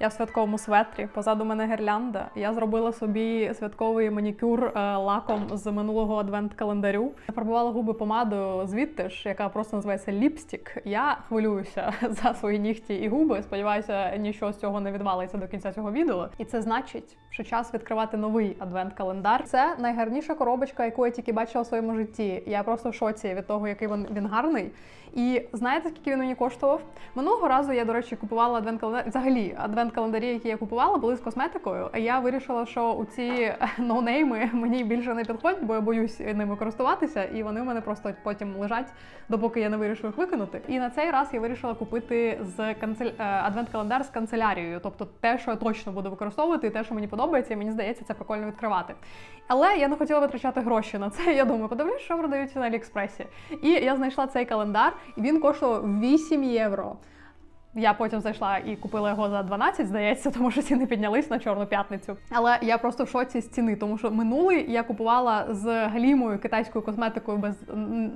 Я в святковому светрі, позаду мене гірлянда. Я зробила собі святковий манікюр е, лаком з минулого адвент-календарю. Нафарбувала губи помадою звідти ж, яка просто називається ліпстік. Я хвилююся за свої нігті і губи. Сподіваюся, нічого з цього не відвалиться до кінця цього відео. І це значить, що час відкривати новий адвент-календар. Це найгарніша коробочка, яку я тільки бачила в своєму житті. Я просто в шоці від того, який він, він гарний. І знаєте, скільки він мені коштував? Минулого разу я, до речі, купувала адвент-календар. Взагалі, адвент-календарі, які я купувала, були з косметикою. А я вирішила, що у ці ноунейми мені більше не підходять, бо я боюсь ними користуватися, і вони у мене просто потім лежать, допоки я не вирішу їх викинути. І на цей раз я вирішила купити з канцель... е, адвент-календар з канцелярією, тобто те, що я точно буду використовувати, і те, що мені подобається, і мені здається, це прикольно відкривати. Але я не хотіла витрачати гроші на це. Я думаю, подивлюсь, що продають на Аліекспресі. І я знайшла цей календар, і він коштував 8 євро. Я потім зайшла і купила його за 12, здається, тому що ціни піднялись на чорну п'ятницю. Але я просто в шоці з ціни, тому що минулий я купувала з галімою китайською косметикою без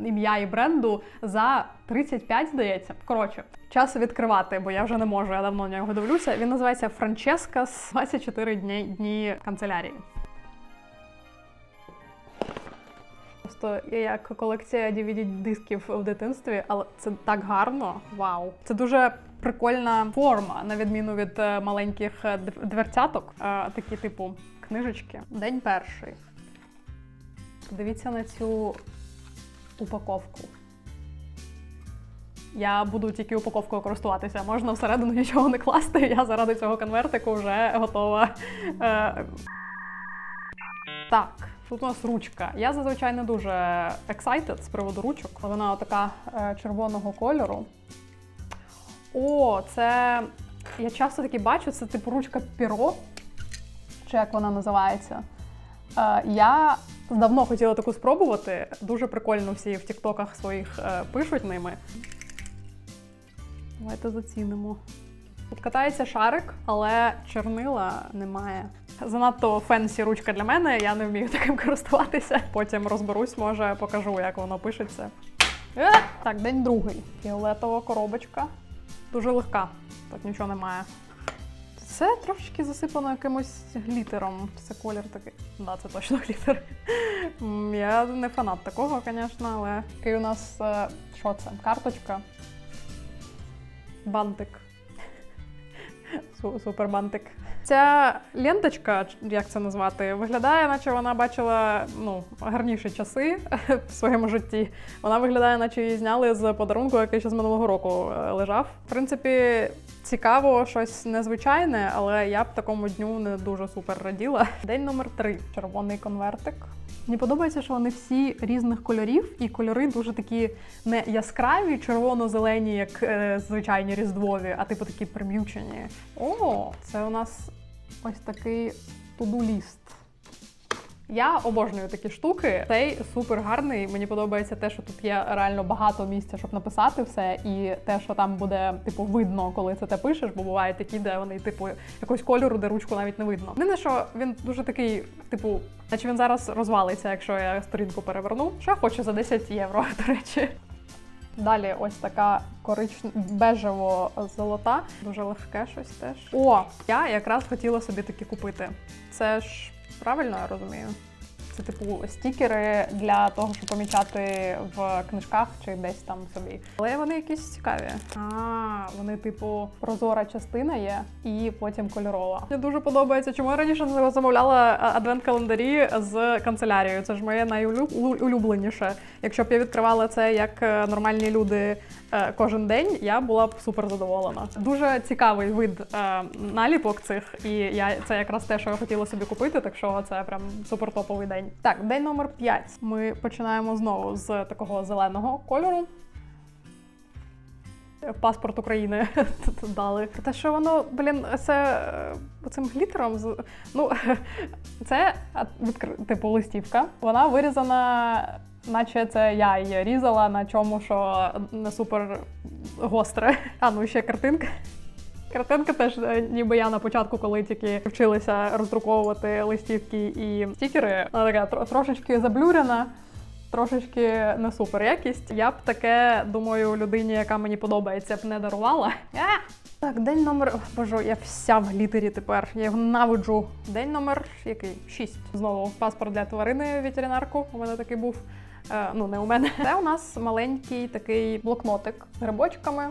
ім'я і бренду за 35, здається. Коротше, час відкривати, бо я вже не можу. Я давно на нього дивлюся. Він називається Франческас 24 дні, дні канцелярії. Просто я як колекція DVD-дисків в дитинстві, але це так гарно. Вау! Це дуже прикольна форма, на відміну від е, маленьких е, дверцяток. Е, Такі, типу, книжечки. День перший. Дивіться на цю упаковку. Я буду тільки упаковкою користуватися. Можна всередину нічого не класти. Я заради цього конвертику вже готова. Е, так, тут у нас ручка. Я зазвичай не дуже excited з приводу ручок. Вона така е, червоного кольору. О, це. Я часто таки бачу, це типу ручка піро, чи як вона називається. Е, я давно хотіла таку спробувати. Дуже прикольно всі в тіктоках своїх е, пишуть ними. Давайте зацінимо. Тут катається шарик, але чорнила немає. Занадто фенсі ручка для мене, я не вмію таким користуватися. Потім розберусь, може, покажу, як воно пишеться. Е! Так, день другий. Фіолетова коробочка. Дуже легка, тут нічого немає. Це трошечки засипано якимось глітером. Це колір такий. Да, це точно глітер. Я не фанат такого, звісно, але який у нас е, що це? Карточка. Бантик. Су- Супербантик. Ця ленточка, як це назвати, виглядає, наче вона бачила ну, гарніші часи в своєму житті. Вона виглядає, наче її зняли з подарунку, який ще з минулого року е, лежав. В принципі, цікаво, щось незвичайне, але я б такому дню не дуже супер раділа. День номер три. Червоний конвертик. Мені подобається, що вони всі різних кольорів, і кольори дуже такі не яскраві, червоно-зелені, як е, звичайні різдвові, а типу такі прим'ючені. О, це у нас ось такий туду-ліст. Я обожнюю такі штуки. Цей супер гарний. Мені подобається те, що тут є реально багато місця, щоб написати все, і те, що там буде типу видно, коли це ти пишеш, бо бувають такі, де вони, типу, якогось кольору, де ручку навіть не видно. Єдине, що він дуже такий, типу, наче він зараз розвалиться, якщо я сторінку переверну. Що я хочу за 10 євро, до речі. Далі ось така коричнева бежево золота, дуже легке щось теж. О, я якраз хотіла собі такі купити. Це ж правильно я розумію? Це типу стікери для того, щоб помічати в книжках чи десь там собі. Але вони якісь цікаві. А, вони, типу, прозора частина є і потім кольорова. Мені дуже подобається. Чому я раніше не замовляла адвент-календарі з канцелярією? Це ж моє найулюбленіше. Якщо б я відкривала це як е, нормальні люди е, кожен день, я була б супер задоволена. Дуже цікавий вид е, наліпок цих, і я це якраз те, що я хотіла собі купити, так що це прям супер топовий день. Так, день номер 5. Ми починаємо знову з такого зеленого кольору. Паспорт України тут дали. Те, що воно, блін, це е, цим глітером Ну, це типу листівка. Вона вирізана, наче це я її різала на чому, що не супер гостре. А ну ще картинка. Картинка теж, е, ніби я на початку, коли тільки вчилися роздруковувати листівки і стікери, вона така трошечки заблюрена. Трошечки не супер якість. Я б таке, думаю, людині, яка мені подобається, б не дарувала. А! Так, день номер. Боже, я вся в глітері тепер. Я його ненавиджу. День номер який? Шість. Знову паспорт для тварини ветеринарку. У мене такий був. Е, ну, не у мене. Це у нас маленький такий блокнотик з грибочками.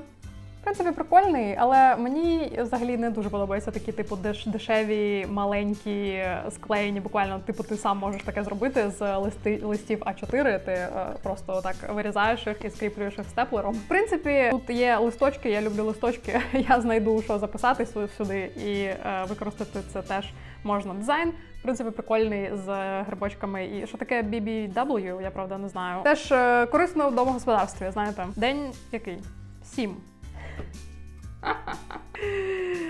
В принципі, прикольний, але мені взагалі не дуже подобаються такі, типу, деш- дешеві, маленькі, склеєні. Буквально, типу, ти сам можеш таке зробити з листи, листів А4. Ти е, просто так вирізаєш їх і скріплюєш їх степлером. В принципі, тут є листочки, я люблю листочки. Я знайду, що записати сю- сюди і е, використати це теж можна. Дизайн. В принципі, прикольний з грибочками. І що таке BBW, я правда не знаю. Теж е, корисно в домогосподарстві, знаєте. День який? Сім.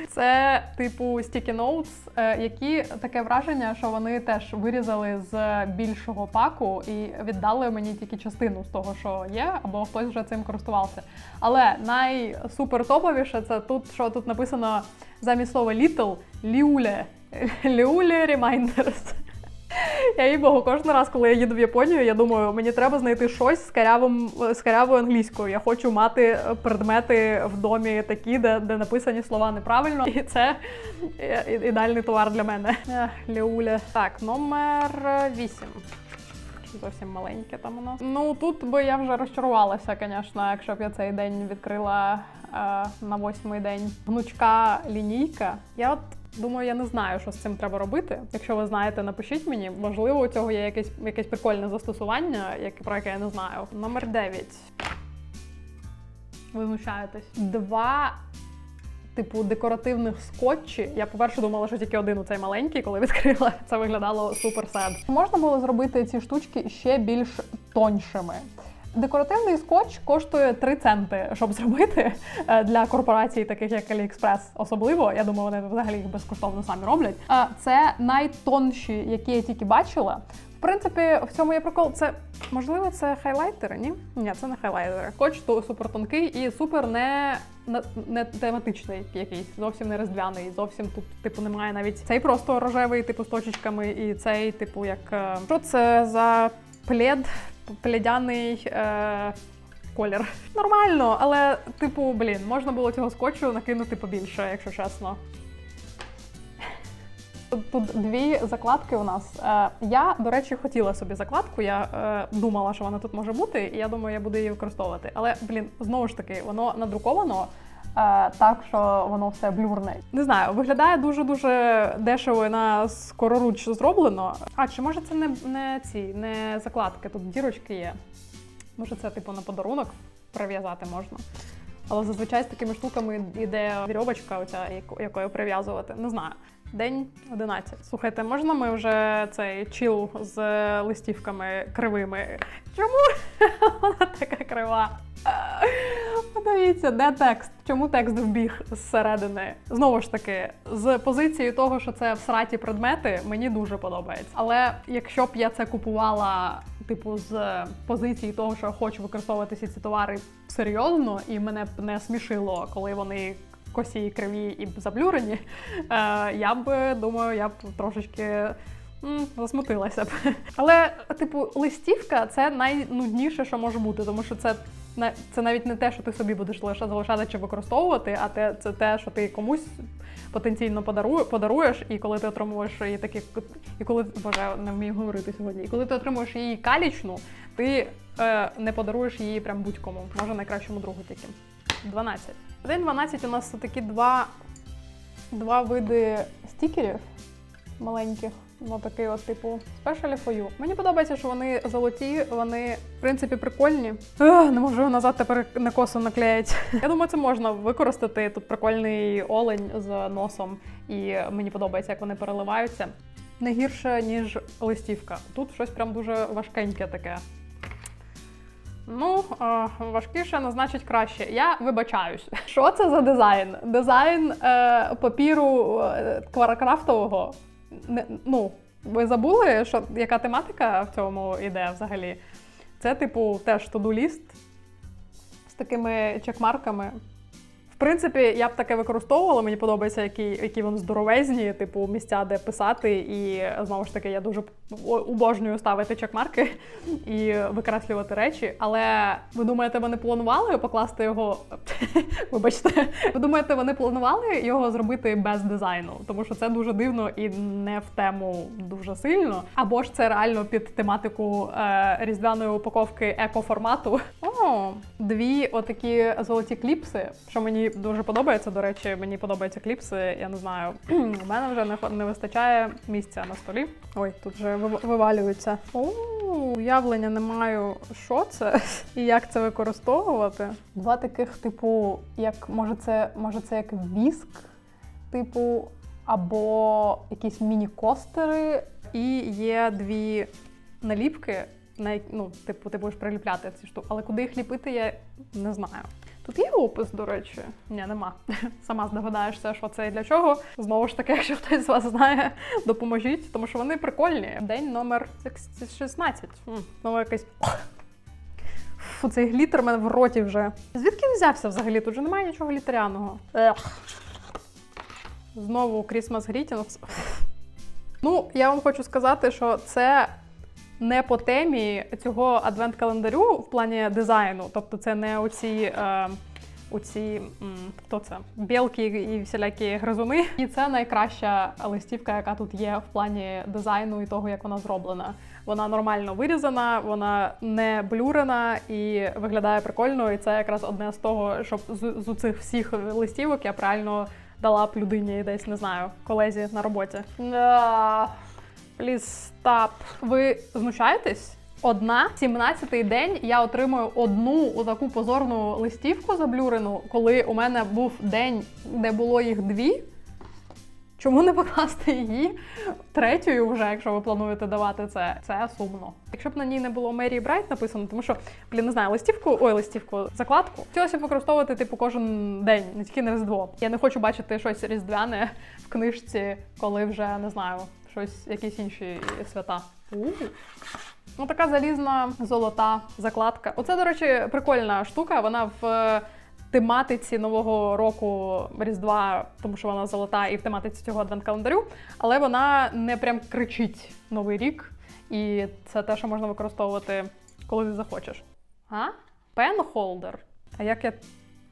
Це типу sticky notes, е, які таке враження, що вони теж вирізали з більшого паку і віддали мені тільки частину з того, що є, або хтось вже цим користувався. Але найсупер топовіше це тут, що тут написано замість слова little ліуле. Ліуле reminders. Я їй богу, кожен раз, коли я їду в Японію, я думаю, мені треба знайти щось з карявим з карявою англійською. Я хочу мати предмети в домі такі, де, де написані слова неправильно. І це е, ідеальний товар для мене. Ех, Леуля. Так, номер 8. Зовсім маленьке там у нас. Ну тут би я вже розчарувалася, звісно, якщо б я цей день відкрила е, на восьмий день. Гнучка лінійка. Я от думаю, я не знаю, що з цим треба робити. Якщо ви знаєте, напишіть мені. Можливо, у цього є якесь, якесь прикольне застосування, яке, про яке я не знаю. Номер 9. Ви знущаєтесь. Два. Типу декоративних скотчі. Я по-перше думала, що тільки один у цей маленький, коли відкрила. Це виглядало супер сед. Можна було зробити ці штучки ще більш тоншими. Декоративний скотч коштує 3 центи, щоб зробити е, для корпорацій, таких як AliExpress. Особливо, я думаю, вони взагалі їх безкоштовно самі роблять. Це найтонші, які я тільки бачила. В принципі, в цьому є прикол. Це можливо, це хайлайтери, ні? Ні, це не хайлайтери. Скотч то супер тонкий і супер не, не, не тематичний якийсь, зовсім не різдвяний, зовсім тут, типу, немає навіть цей просто рожевий, типу, з точечками, і цей, типу, як. е, Що це за плед? Пледяний. Е... Колір нормально, але типу, блін, можна було цього скотчу накинути побільше, якщо чесно. Тут, тут дві закладки у нас. Е, я, до речі, хотіла собі закладку. Я е, думала, що вона тут може бути, і я думаю, я буду її використовувати. Але, блін, знову ж таки, воно надруковано. Е, Так, що воно все блюрне. Не знаю, виглядає дуже дуже дешево і на скороруч зроблено. А чи може це не, не ці не закладки? Тут дірочки є. Може, це типу на подарунок прив'язати можна. Але зазвичай з такими штуками йде вірьовочка, оця, якою прив'язувати. Не знаю. День 11. Слухайте, можна ми вже цей чіл з листівками кривими? Чому вона така крива? Подивіться, де текст? Чому текст вбіг зсередини? Знову ж таки, з позиції того, що це всраті предмети, мені дуже подобається. Але якщо б я це купувала, типу, з позиції того, що я хочу використовувати всі ці товари серйозно, і мене б не смішило, коли вони косі, криві і заблюрені, е, я б думаю, я б трошечки. Засмутилася б. Але, типу, листівка це найнудніше, що може бути, тому що це це навіть не те, що ти собі будеш лише залишати чи використовувати, а те, це те, що ти комусь потенційно подарує, подаруєш, і коли ти отримуєш її такі, і коли боже, не вмію говорити сьогодні. І коли ти отримуєш її калічну, ти е, не подаруєш її прям будь-кому. Може найкращому другу тільки. 12. День 12 у нас такі два, два види стікерів маленьких. Ну, такий от, типу, specially for you. Мені подобається, що вони золоті, вони, в принципі, прикольні. Ех, не можу назад тепер на косу наклеїть. Я думаю, це можна використати. Тут прикольний олень з носом, і мені подобається, як вони переливаються. Не гірше, ніж листівка. Тут щось прям дуже важкеньке таке. Ну, важкіше, не значить краще. Я вибачаюсь. Що це за дизайн? Дизайн е, папіру е, кваракрафтового. Не, ну, ви забули, що, яка тематика в цьому іде взагалі? Це, типу, теж тодуліст з такими чекмарками. Принципі, я б таке використовувала. Мені подобається, які, які вони здоровезні, типу місця, де писати. І знову ж таки, я дуже обожнюю ставити чекмарки і викреслювати речі. Але ви думаєте, вони планували покласти його? Вибачте, ви думаєте, вони планували його зробити без дизайну? Тому що це дуже дивно і не в тему дуже сильно. Або ж це реально під тематику е, різдвяної упаковки еко-формату. О, дві отакі золоті кліпси, що мені дуже подобається. До речі, мені подобаються кліпси. Я не знаю, у мене вже не, не вистачає місця на столі. Ой, тут вже вив- вивалюється. О, уявлення не маю, що це і як це використовувати. Два таких, типу, як може це, може це як віск, типу, або якісь міні-костери, і є дві наліпки, на ну, типу, ти будеш приліпляти ці штуки. Але куди їх ліпити, я не знаю. Тут є опис, до речі. Ні, нема. Сама здогадаєшся, що це і для чого. Знову ж таки, якщо хтось з вас знає, допоможіть, тому що вони прикольні. День номер 16. М, Знову якийсь. Фу, цей глітер в мене в роті вже. Звідки він взявся взагалі? Тут же немає нічого глітеряного. Ех. Знову Christmas Greetings. Ну, я вам хочу сказати, що це не по темі цього адвент-календарю в плані дизайну. Тобто, це не оці. Е, Оці хто це? Білки і всілякі гризуни. І це найкраща листівка, яка тут є в плані дизайну і того, як вона зроблена. Вона нормально вирізана, вона не блюрена і виглядає прикольно. І це якраз одне з того, щоб з, з цих всіх листівок я правильно дала б людині десь, не знаю, колезі на роботі. Please stop. Ви знущаєтесь? Одна 17-й день я отримую одну таку позорну листівку заблюрену, коли у мене був день, де було їх дві. Чому не покласти її третьою вже, якщо ви плануєте давати це? Це сумно. Якщо б на ній не було Мері Брайт написано, тому що, блін, не знаю, листівку, ой, листівку, закладку. Хотілося б використовувати типу кожен день, не тільки на Різдво. Я не хочу бачити щось різдвяне в книжці, коли вже не знаю, щось, якісь інші свята. Ну, така залізна золота закладка. Оце, до речі, прикольна штука. Вона в е, тематиці нового року Різдва, тому що вона золота, і в тематиці цього адвент-календарю, але вона не прям кричить Новий рік. І це те, що можна використовувати, коли ти захочеш. А? Пенхолдер. А як я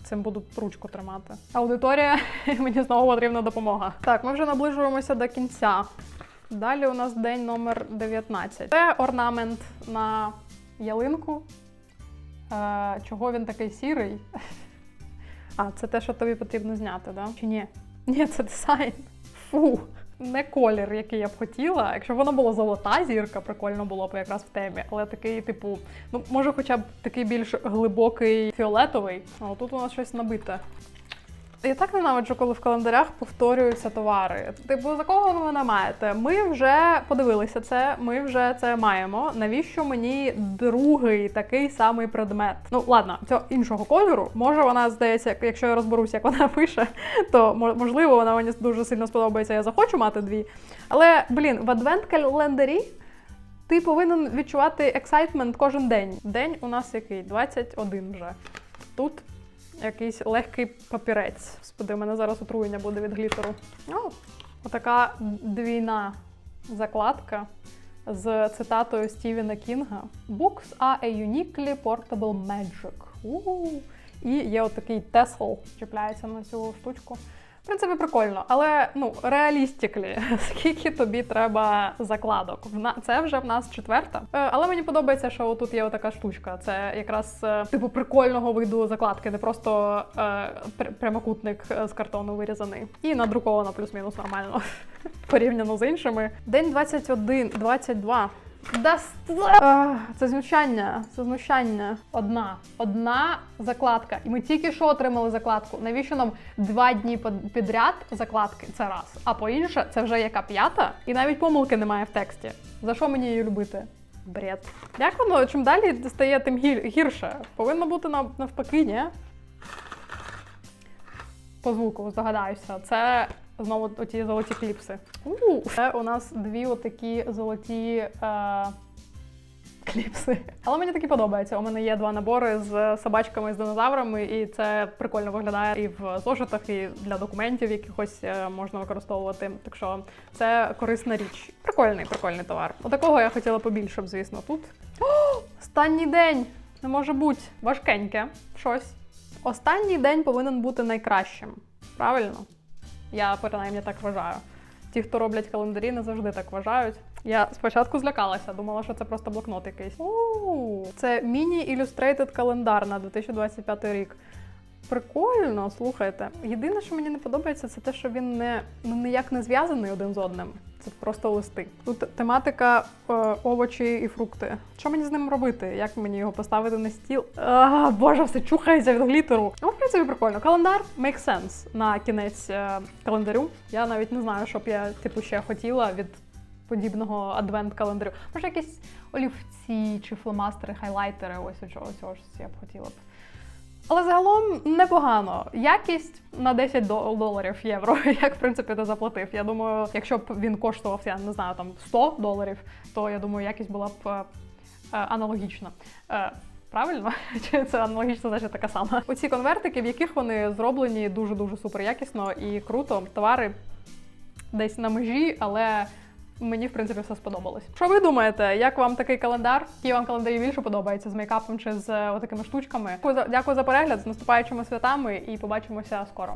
цим буду ручку тримати? Аудиторія, мені знову потрібна допомога. Так, ми вже наближуємося до кінця. Далі у нас день номер 19. Це орнамент на ялинку. Е, чого він такий сірий? А, це те, що тобі потрібно зняти, да? Чи ні? Ні, це дизайн. Фу. Не колір, який я б хотіла. Якщо б вона була золота зірка, прикольно було б якраз в темі. Але такий, типу, ну може, хоча б такий більш глибокий фіолетовий. А тут у нас щось набите. Я так ненавиджу, коли в календарях повторюються товари. Типу, за кого ви мене маєте? Ми вже подивилися це, ми вже це маємо. Навіщо мені другий такий самий предмет? Ну ладно, цього іншого кольору. Може, вона здається, якщо я розберусь, як вона пише, то можливо вона мені дуже сильно сподобається. Я захочу мати дві. Але блін, в адвент-календарі ти повинен відчувати ексайтмент кожен день. День у нас який? 21 вже. Тут якийсь легкий папірець. Господи, у мене зараз отруєння буде від глітеру. О, отака двійна закладка з цитатою Стівена Кінга: Books are a uniquely portable magic. У-у. І є отакий тесл, чіпляється на цю штучку. В принципі, прикольно, але ну реалістіклі, скільки тобі треба закладок? Це вже в нас четверта. Е, Але мені подобається, що тут є отака штучка. Це якраз е, типу прикольного виду закладки, не просто е, прямокутник е, з картону вирізаний. І надруковано плюс-мінус нормально порівняно з іншими. День 21, 22. Да ст- це знущання, це знущання. Одна, одна закладка. І ми тільки що отримали закладку. Навіщо нам два дні підряд закладки? Це раз. А по інше, це вже яка п'ята, і навіть помилки немає в тексті. За що мені її любити? Бред. Як воно чим далі стає, тим гірше. Повинно бути навпаки, ні? По звуку здогадаюся. Це знову оті золоті кліпси. Це у нас дві отакі золоті. Е... кліпси. Але мені такі подобається. У мене є два набори з собачками з динозаврами, і це прикольно виглядає і в зошитах, і для документів якихось е, можна використовувати. Так що це корисна річ. Прикольний, прикольний товар. Отакого я хотіла побільше, б, звісно, тут. О, останній день! Не може бути важкеньке щось. Останній день повинен бути найкращим. Правильно? Я принаймні так вважаю. Ті, хто роблять календарі, не завжди так вважають. Я спочатку злякалася, думала, що це просто блокнот якийсь. У, це міні-ілюстрейтед календар на 2025 рік. Прикольно, слухайте. Єдине, що мені не подобається, це те, що він не ну, ніяк не зв'язаний один з одним. Це просто листи. Тут тематика е, овочі і фрукти. Що мені з ним робити? Як мені його поставити на стіл? А, Боже, все чухається від глітеру. Ну, в принципі, прикольно. Календар make sense на кінець е, календарю. Я навіть не знаю, що б я типу ще хотіла від подібного адвент-календарю. Може, якісь олівці чи фломастери, хайлайтери, ось цього, цього ж я б хотіла б. Але загалом непогано. Якість на 10 дол- доларів євро, як в принципі ти заплатив. Я думаю, якщо б він коштував, я не знаю, там 100 доларів, то я думаю, якість була б е, е, аналогічна. Е, Правильно? Чи це аналогічно, значить така сама? Оці конвертики, в яких вони зроблені дуже дуже супер якісно і круто. Товари десь на межі, але мені в принципі все сподобалось. Що ви думаєте? Як вам такий календар? Які вам календарі більше подобається з мейкапом чи з е, отакими штучками? Дякую Дякую за перегляд з наступаючими святами і побачимося скоро.